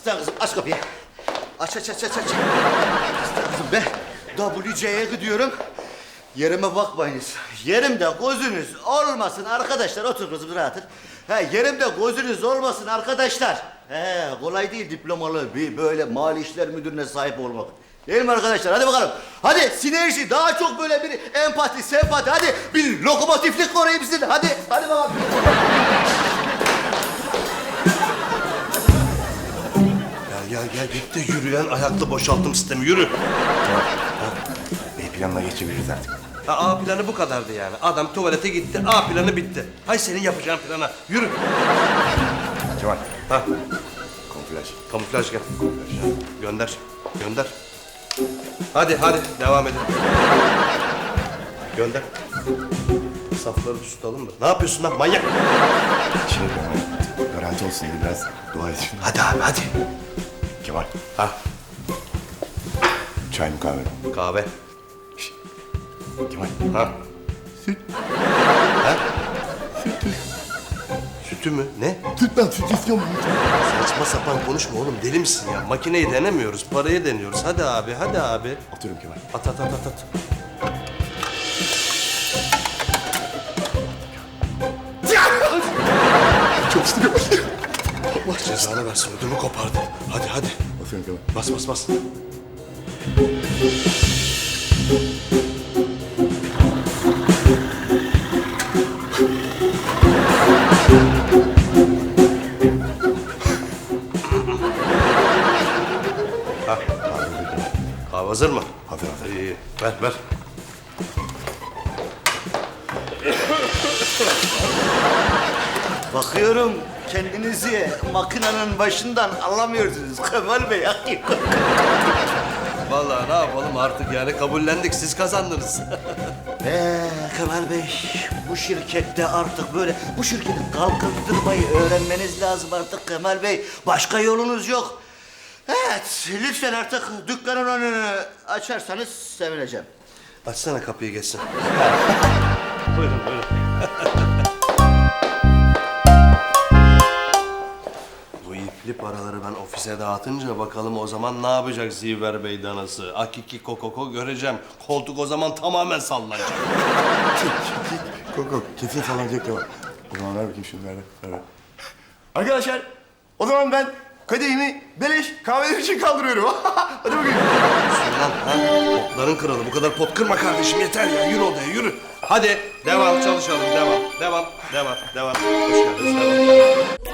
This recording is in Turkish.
Aslan kızım aç kapıyı. Aç aç aç aç aç. Aslan kızım ben WC'ye gidiyorum. Yerime bakmayınız. Yerimde gözünüz olmasın arkadaşlar. Otur kızım rahatır. He, yerimde gözünüz olmasın arkadaşlar. He, kolay değil diplomalı bir böyle mali işler müdürüne sahip olmak. Değil mi arkadaşlar? Hadi bakalım. Hadi sinerji daha çok böyle bir empati, sempati. Hadi bir lokomotiflik koruyayım sizin. Hadi, hadi bakalım. Gel gel gel git de yürüyen ayaklı boşaltım sistemi yürü. B planına geçebiliriz artık. Ha, A planı bu kadardı yani. Adam tuvalete gitti A planı bitti. Hay senin yapacağın plana yürü. Kemal, Ha konfilaj. kamuflaj gel. Gönder gönder. Hadi hadi devam edelim. Gönder. Safları tutalım da. Ne yapıyorsun lan manyak? Şey Kemal, garanti olsun diye biraz dua edin. Hadi abi hadi. Kemal, Ha çay mı kahve mi? kahve. Kemal, Ha. Süt. Ha? Sütü mü? Ne? süt ben süt istiyorum. Saçma sapan konuşma oğlum deli misin ya? Makineyi denemiyoruz, parayı deniyoruz. Hadi abi, hadi abi. Atıyorum Kemal. At at at at at. Çok istiyorum. Allah cezanı versin, ödümü kopardı. Hadi hadi. Atıyorum Kemal. Bas bas bas. Ha, kahve hazır mı? Hazır, hazır. İyi, iyi. Ver ver. Bakıyorum kendinizi makinenin başından alamıyorsunuz Kemal Bey. Vallahi ne yapalım artık yani kabullendik, siz kazandınız. Ee, Kemal Bey, bu şirkette artık böyle, bu şirketi kalkındırmayı öğrenmeniz lazım artık Kemal Bey. Başka yolunuz yok. Evet, lütfen artık dükkanın önünü açarsanız sevineceğim. Açsana kapıyı geçsin. buyurun buyurun. İpli paraları ben ofise dağıtınca bakalım o zaman ne yapacak Ziver Bey danası? Akiki kokoko göreceğim. Koltuk o zaman tamamen sallanacak. Koko, kesin sallanacak Kemal. O zaman ver bakayım şunu ver. ver, ver. Arkadaşlar, o zaman ben kadehimi beleş kahveler için kaldırıyorum. Hadi bakayım. Lan ha? Potların kralı. Bu kadar pot kırma kardeşim yeter ya. Yürü odaya yürü. Hadi devam çalışalım. Devam. Devam. Devam. Devam. Hoş geldiniz. Devam.